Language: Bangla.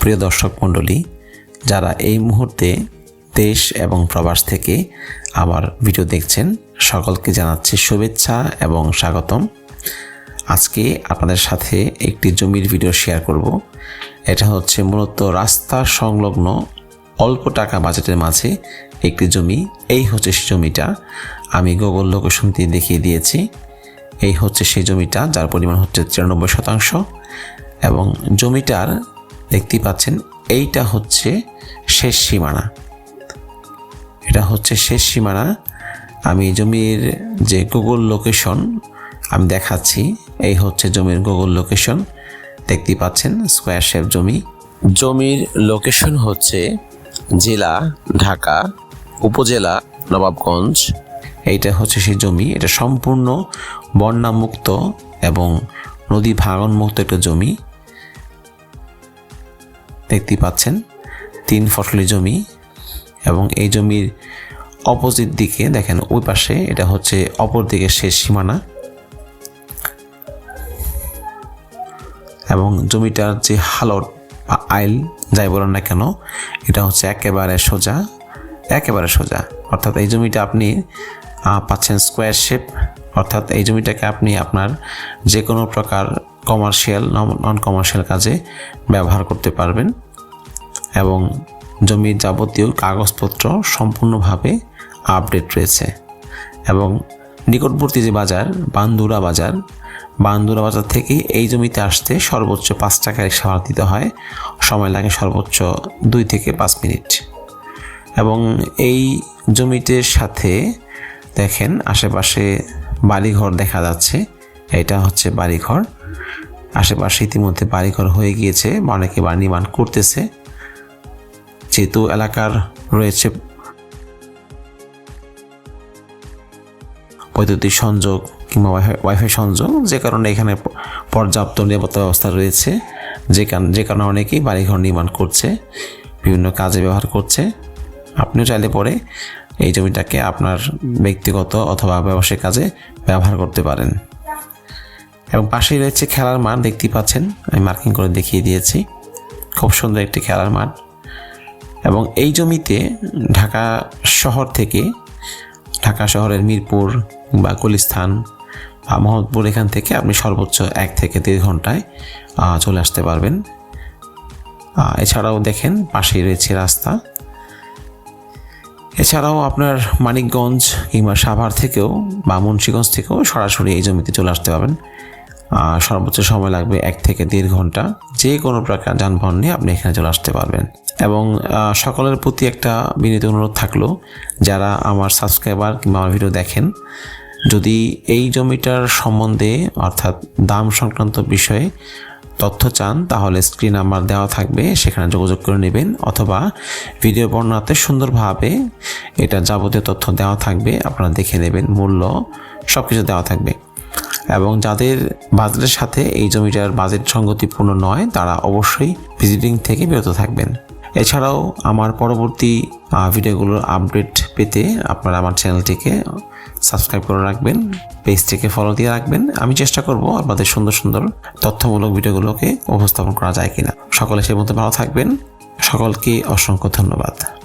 প্রিয় দর্শক মণ্ডলী, যারা এই মুহূর্তে দেশ এবং প্রবাস থেকে আমার ভিডিও দেখছেন, সকলকে জানাচ্ছি শুভেচ্ছা এবং স্বাগতম। আজকে আপনাদের সাথে একটি জমির ভিডিও শেয়ার করব। এটা হচ্ছে মূলত রাস্তা সংলগ্ন অল্প টাকা বাজেটের মাঝে একটি জমি। এই হচ্ছে সেই জমিটা। আমি গুগল লোকেশন দিয়ে দেখিয়ে দিয়েছি। এই হচ্ছে সেই জমিটা, যার পরিমাণ হচ্ছে তিরানব্বই শতাংশ। এবং জমিটার দেখতেই পাচ্ছেন, এইটা হচ্ছে শেষ সীমানা। এটা হচ্ছে শেষ সীমানা। আমি জমির যে গুগল লোকেশন আমি দেখাচ্ছি, এই হচ্ছে জমির গুগল লোকেশন দেখতেই পাচ্ছেন স্কোয়ার শেপ জমি। জমির লোকেশন হচ্ছে জেলা ঢাকা, উপজেলা নবাবগঞ্জ। এইটা হচ্ছে সেই জমি, এটা সম্পূর্ণ বন্যামুক্ত এবং নদী ভাঙনমুক্ত একটা জমি। দেখতেই পাচ্ছেন তিন ফসলি জমি এবং এই জমির অপোজিট দিকে দেখেন, ওই পাশে এটা হচ্ছে অপর দিকে শেষ সীমানা। এবং জমিটার যে হালট বা আইল, যাই বলেন না কেন, এটা হচ্ছে একেবারে সোজা একেবারে সোজা। অর্থাৎ এই জমিটা আপনি পাচ্ছেন স্কোয়ার শেপ অর্থাৎ এই জমিটাকে আপনি আপনার যে কোনো প্রকার কমার্শিয়াল নন কমার্শিয়াল কাজে ব্যবহার করতে পারবেন এবং জমির যাবতীয় কাগজপত্র সম্পূর্ণভাবে আপডেট রয়েছে এবং নিকটবর্তী যে বাজার, বান্দুরা বাজার বান্দুরা বাজার থেকে এই জমিতে আসতে সর্বোচ্চ পাঁচ টাকা রিক্সা ভাড়া দিতে হয়। সময় লাগে সর্বোচ্চ দুই থেকে পাঁচ মিনিট। এবং এই জমিটির সাথে দেখেন, আশেপাশে বাড়িঘর দেখা যাচ্ছে। এটা হচ্ছে বাড়িঘর। আশেপাশে ইতিমধ্যে বাড়িঘর হয়ে গিয়েছে বা অনেকে বাড়ি নির্মাণ করতেছে, যেহেতু এলাকার রয়েছে বৈদ্যুতিক সংযোগ কিংবা ওয়াইফাই সংযোগ, যে কারণে এখানে পর্যাপ্ত নিরাপত্তা ব্যবস্থা রয়েছে, যে যে কারণে অনেকেই বাড়িঘর নির্মাণ করছে, বিভিন্ন কাজে ব্যবহার করছে। আপনিও চাইলে পরে এই জমিটাকে আপনার ব্যক্তিগত অথবা ব্যবসায়িক কাজে ব্যবহার করতে পারেন। এবং পাশেই রয়েছে খেলার মাঠ, দেখতেই পাচ্ছেন, আমি মার্কিং করে দেখিয়ে দিয়েছি। খুব সুন্দর একটি খেলার মাঠ। এবং এই জমিতে ঢাকা শহর থেকে, ঢাকা শহরের মিরপুর বা গুলিস্থান বা মোহাম্মদপুর এখান থেকে আপনি সর্বোচ্চ এক থেকে দেড় ঘন্টায় চলে আসতে পারবেন। এছাড়াও দেখেন পাশেই রয়েছে রাস্তা। এছাড়াও আপনার মানিকগঞ্জ কিংবা সাভার থেকেও বা মুন্সীগঞ্জ থেকেও সরাসরি এই জমিতে চলে আসতে পারবেন। সর্বোচ্চ সময় লাগবে এক থেকে দেড় ঘণ্টা। যে কোনো প্রকার যানবাহন নিয়ে আপনি এখানে চলে আসতে পারবেন। এবং সকলের প্রতি একটা বিনীত অনুরোধ থাকল, যারা আমার সাবস্ক্রাইবার কিংবা আমার ভিডিও দেখেন, যদি এই জমিটার সম্বন্ধে অর্থাৎ দাম সংক্রান্ত বিষয়ে তথ্য চান, তাহলে স্ক্রিন নাম্বার দেওয়া থাকবে, সেখানে যোগাযোগ করে নেবেন, অথবা ভিডিও বর্ণনাতে সুন্দরভাবে এটা যাবতীয় তথ্য দেওয়া থাকবে, আপনারা দেখে নেবেন মূল্য সব কিছু দেওয়া থাকবে। এবং যাদের বাজেটের সাথে এই জমিটার বাজেট সঙ্গতিপূর্ণ নয়, তারা অবশ্যই ভিজিটিং থেকে বিরত থাকবেন। এছাড়াও আমার পরবর্তী ভিডিওগুলোর আপডেট পেতে আপনারা আমার চ্যানেলটিকে সাবস্ক্রাইব করে রাখবেন, পেজটিকে ফলো দিয়ে রাখবেন। আমি চেষ্টা করব আপনাদের সুন্দর সুন্দর তথ্যমূলক ভিডিওগুলোকে উপস্থাপন করা যায় কিনা। সকলে সে মধ্যে ভালো থাকবেন। সকলকে অসংখ্য ধন্যবাদ।